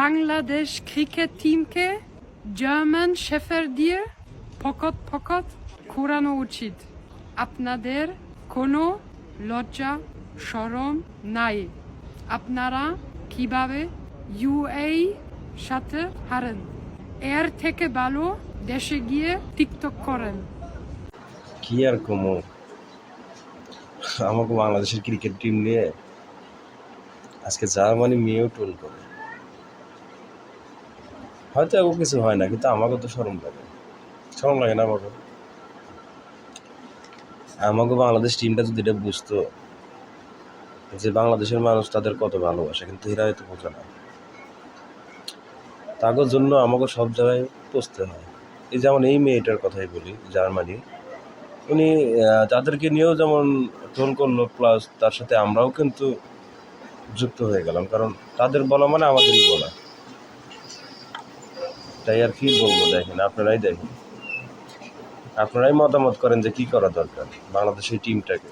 Bangladesh cricket টিমকে German shepherd দিয়ে ফকত ফকত ঘোরানো উচিত। আপনাদের কোনো লজ্জা সরম নাই। আপনারা কীভাবে ইউএই সাথে হারেন? এর থেকে ভালো দেশে গিয়ে টিকটক করেন। কি আর কমো? আমাকে বাংলাদেশের ক্রিকেট টিম নিয়ে আজকে জার্মানি মেয়েও টোল করে। হয়তো এগো কিছু হয় না, কিন্তু আমাকে তো সরম লাগে। সরম লাগে না আমাকে আমাকে বাংলাদেশ টিমটা যদি এটা বুঝতো যে বাংলাদেশের মানুষ তাদের কত ভালোবাসে, কিন্তু এরা হয়তো বোঝে না। তাদের জন্য আমাকে সব জায়গায় পৌঁছতে হয়। এই যেমন এই মেয়েটার কথাই বলি জার্মানি উনি তাদেরকে নিয়েও যেমন টোল করল প্লাস তার সাথে আমরাও কিন্তু যুক্ত হয়ে গেলাম, কারণ তাদের বলা মানে আমাদেরই বলা। তাই আর কি বলব, দেখেন, আপনারাই দেখেন। আপনারাই মতামত করেন যে কি করা দরকার বাংলাদেশের টিমটাকে